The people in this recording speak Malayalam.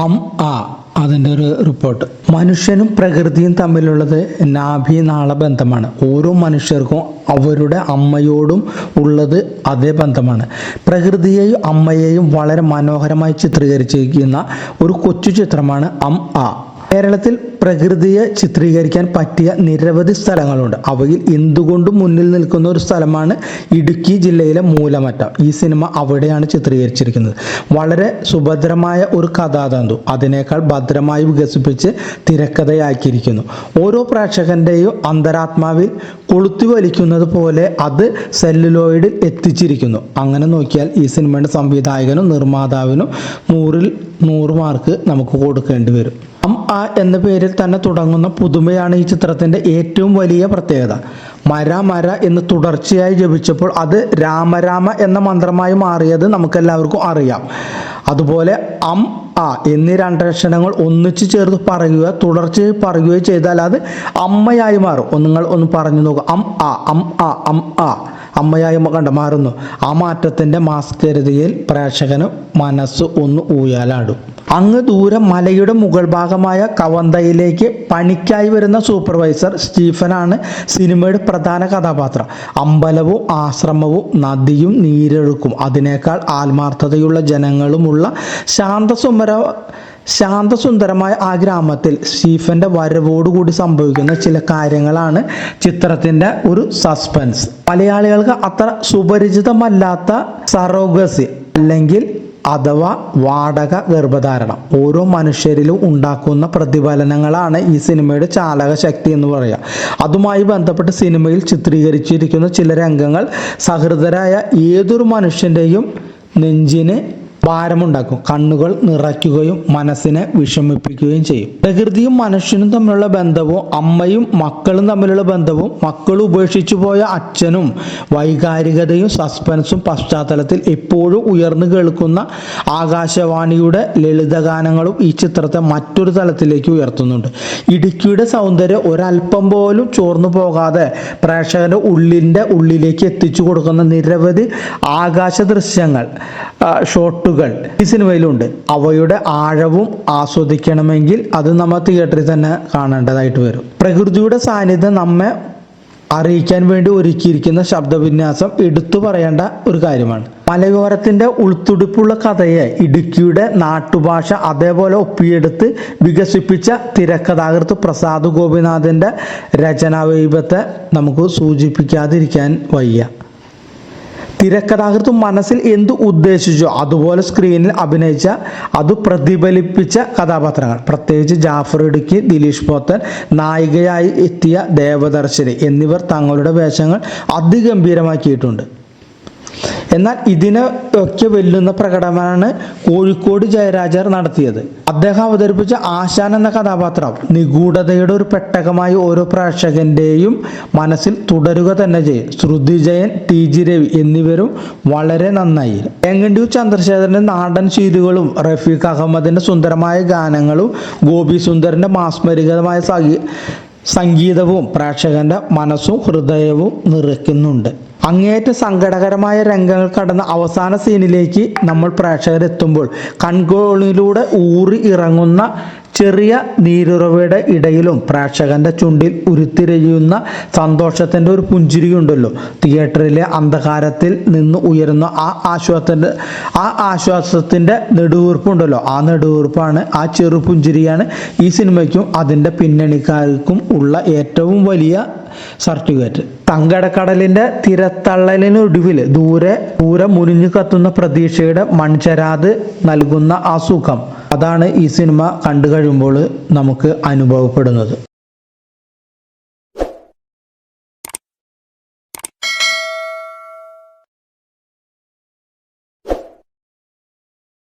ഹം ആ അതിന്റെ ഒരു റിപ്പോർട്ട് മനുഷ്യനും പ്രകൃതിയും തമ്മിലുള്ളത് നാഭി നാള ബന്ധമാണ്. ഓരോ മനുഷ്യർക്കും അവരുടെ അമ്മയോടും ഉള്ളത് അതേ ബന്ധമാണ്. പ്രകൃതിയെയും അമ്മയെയും വളരെ മനോഹരമായി ചിത്രീകരിച്ചിരിക്കുന്ന ഒരു കൊച്ചു ചിത്രമാണ് അം ആ. കേരളത്തിൽ പ്രകൃതിയെ ചിത്രീകരിക്കാൻ പറ്റിയ നിരവധി സ്ഥലങ്ങളുണ്ട്. അവയിൽ എന്തുകൊണ്ടും മുന്നിൽ നിൽക്കുന്ന ഒരു സ്ഥലമാണ് ഇടുക്കി ജില്ലയിലെ മൂലമറ്റം. ഈ സിനിമ അവിടെയാണ് ചിത്രീകരിച്ചിരിക്കുന്നത്. വളരെ സുഭദ്രമായ ഒരു കഥാതന്തു. അതിനേക്കാൾ ഭദ്രമായി വികസിപ്പിച്ച് തിരക്കഥയാക്കിയിരിക്കുന്നു. ഓരോ പ്രേക്ഷകന്റെയും അന്തരാത്മാവിൽ കൊളുത്തി വലിക്കുന്നത് പോലെ അത് സെല്ലുലോയിഡിൽ എത്തിച്ചിരിക്കുന്നു. അങ്ങനെ നോക്കിയാൽ ഈ സിനിമയുടെ സംവിധായകനും നിർമ്മാതാവിനും നൂറിൽ നൂറ് മാർക്ക് നമുക്ക് കൊടുക്കേണ്ടി വരും. അം ആ എന്ന പേരിൽ തന്നെ തുടങ്ങുന്ന പുതുമയാണ് ഈ ചിത്രത്തിന്റെ ഏറ്റവും വലിയ പ്രത്യേകത. മര മര എന്ന് തുടർച്ചയായി ജപിച്ചപ്പോൾ അത് രാമരാമ എന്ന മന്ത്രമായി മാറിയത് നമുക്കെല്ലാവർക്കും അറിയാം. അതുപോലെ അം ആ എന്നീ രണ്ടക്ഷരങ്ങൾ ഒന്നിച്ചു ചേർത്ത് പറയുക തുടർച്ചയായി പറയുകയോ ചെയ്താൽ അത് അമ്മയായി മാറും. നിങ്ങൾ ഒന്ന് പറഞ്ഞു നോക്കുക. അം ആ അം ആ അം ആ. അമ്മയായി കണ്ട മാറുന്നു. ആ മാറ്റത്തിന്റെ മാസ്കരതയിൽ പ്രേക്ഷകന് മനസ്സ് ഒന്ന് ഊയാലാടും. അങ്ങ് ദൂരെ മലയുടെ മുകൾ ഭാഗമായ കവന്തയിലേക്ക് പണിക്കായി വരുന്ന സൂപ്പർവൈസർ സ്റ്റീഫനാണ് സിനിമയുടെ പ്രധാന കഥാപാത്രം. അമ്പലവും ആശ്രമവും നദിയും നീരൊഴുക്കും. അതിനേക്കാൾ ആത്മാർത്ഥതയുള്ള ജനങ്ങളുമുള്ള ശാന്തസുമര ശാന്തസുന്ദരമായ ആ ഗ്രാമത്തിൽ സ്റ്റീഫന്റെ വരവോടുകൂടി സംഭവിക്കുന്ന ചില കാര്യങ്ങളാണ് ചിത്രത്തിന്റെ ഒരു സസ്പെൻസ് മലയാളികൾക്ക് അത്ര സുപരിചിതമല്ലാത്ത സറോഗസി അല്ലെങ്കിൽ അഥവാ വാടക ഗർഭധാരണം. ഓരോ മനുഷ്യരിലും ഉണ്ടാക്കുന്ന പ്രതിഫലനങ്ങളാണ് ഈ സിനിമയുടെ ചാലക ശക്തി എന്ന് പറയാം. അതുമായി ബന്ധപ്പെട്ട് സിനിമയിൽ ചിത്രീകരിച്ചിരിക്കുന്ന ചില രംഗങ്ങൾ സഹൃദരായ ഏതൊരു മനുഷ്യന്റെയും നെഞ്ചിന് ഭാരമുണ്ടാക്കും. കണ്ണുകൾ നിറയ്ക്കുകയും മനസ്സിനെ വിഷമിപ്പിക്കുകയും ചെയ്യും. പ്രകൃതിയും മനുഷ്യനും തമ്മിലുള്ള ബന്ധവും അമ്മയും മക്കളും തമ്മിലുള്ള ബന്ധവും മക്കൾ ഉപേക്ഷിച്ചു പോയ അച്ഛനും വൈകാരികതയും സസ്പെൻസും പശ്ചാത്തലത്തിൽ എപ്പോഴും ഉയർന്നു കേൾക്കുന്ന ആകാശവാണിയുടെ ലളിതഗാനങ്ങളും ഈ ചിത്രത്തെ മറ്റൊരു തലത്തിലേക്ക് ഉയർത്തുന്നുണ്ട്. ഇടുക്കിയുടെ സൗന്ദര്യം ഒരല്പം പോലും ചോർന്നു പോകാതെ പ്രേക്ഷകന്റെ ഉള്ളിന്റെ ഉള്ളിലേക്ക് എത്തിച്ചു കൊടുക്കുന്ന നിരവധി ആകാശ ദൃശ്യങ്ങൾ ആ, ഷോട്ടുകൾ ഈ സിനിമയിലുണ്ട്. അവയുടെ ആഴവും ആസ്വദിക്കണമെങ്കിൽ അത് നമ്മൾ തിയേറ്ററിൽ തന്നെ കാണേണ്ടതായിട്ട് വരും. പ്രകൃതിയുടെ സാന്നിധ്യം നമ്മെ അറിയിക്കാൻ വേണ്ടി ഒരുക്കിയിരിക്കുന്ന ശബ്ദവിന്യാസം എടുത്തു പറയേണ്ട ഒരു കാര്യമാണ്. മലയോരത്തിന്റെ ഉൾത്തുടിപ്പുള്ള കഥയെ ഇടുക്കിയുടെ നാട്ടുഭാഷ അതേപോലെ ഒപ്പിയെടുത്ത് വികസിപ്പിച്ച തിരക്കഥാകൃത്ത് പ്രസാദ് ഗോപിനാഥിന്റെ രചനാവൈഭത്തെ നമുക്ക് സൂചിപ്പിക്കാതിരിക്കാൻ വയ്യ. തിരക്കഥാകൃത്ത് മനസ്സിൽ എന്ത് ഉദ്ദേശിച്ചോ? അതുപോലെ സ്ക്രീനിൽ അഭിനയിച്ച അത് പ്രതിഫലിപ്പിച്ച കഥാപാത്രങ്ങൾ. പ്രത്യേകിച്ച് ജാഫർ ഇടുക്കി ദിലീഷ് പോത്തൻ നായികയായി എത്തിയ ദേവദർശിനി എന്നിവർ തങ്ങളുടെ വേഷങ്ങൾ അതിഗംഭീരമാക്കിയിട്ടുണ്ട്. എന്നാൽ ഇതിനെ ഒക്കെ വെല്ലുന്ന പ്രകടനമാണ് കോഴിക്കോട് ജയരാജർ നടത്തിയത്. അദ്ദേഹം അവതരിപ്പിച്ച ആശാൻ എന്ന കഥാപാത്രം നിഗൂഢതയുടെ ഒരു പെട്ടകമായി ഓരോ പ്രേക്ഷകന്റെയും മനസ്സിൽ തുടരുക തന്നെ ചെയ്യും. ശ്രുതി ജയൻ ടി ജി രവി എന്നിവരും വളരെ നന്നായി. എങ്ങണ്ടിയു ചന്ദ്രശേഖരന്റെ നാടൻ ശീലുകളും റഫീഖ് അഹമ്മദിന്റെ സുന്ദരമായ ഗാനങ്ങളും ഗോപി സുന്ദറിന്റെ മാസ്മരികമായ സംഗീ- സംഗീതവും പ്രേക്ഷകന്റെ മനസ്സും ഹൃദയവും നിറയ്ക്കുന്നുണ്ട്. അങ്ങേറ്റ സങ്കടകരമായ രംഗങ്ങൾ കടന്ന അവസാന സീനിലേക്ക് നമ്മൾ പ്രേക്ഷകരെത്തുമ്പോൾ കൺകോണിലൂടെ ഊറി ഇറങ്ങുന്ന ചെറിയ നീരുറവയുടെ ഇടയിലും പ്രേക്ഷകന്റെ ചുണ്ടിൽ ഉരുത്തിരിയുന്ന സന്തോഷത്തിന്റെ ഒരു പുഞ്ചിരിയുണ്ടല്ലോ. തിയേറ്ററിലെ അന്ധകാരത്തിൽ നിന്ന് ഉയരുന്ന ആ ആശ്വാസത്തിന്റെ ആ ആശ്വാസത്തിന്റെ നെടുവീർപ്പുണ്ടല്ലോ. ആ നെടുവീർപ്പാണ് ആ ചെറു പുഞ്ചിരിയാണ് ഈ സിനിമയ്ക്കും അതിന്റെ പിന്നണിക്കാർക്കും ഉള്ള ഏറ്റവും വലിയ സർട്ടിഫിക്കറ്റ്. തങ്കടക്കടലിന്റെ തിരത്തള്ളലിനൊടുവിൽ ദൂരെ ദൂരെ മുനിഞ്ഞു കത്തുന്ന പ്രതീക്ഷയുടെ മൺചരാത് നൽകുന്ന ആ അതാണ് ഈ സിനിമ കണ്ടു കഴിയുമ്പോൾ നമുക്ക് അനുഭവപ്പെടുന്നത്.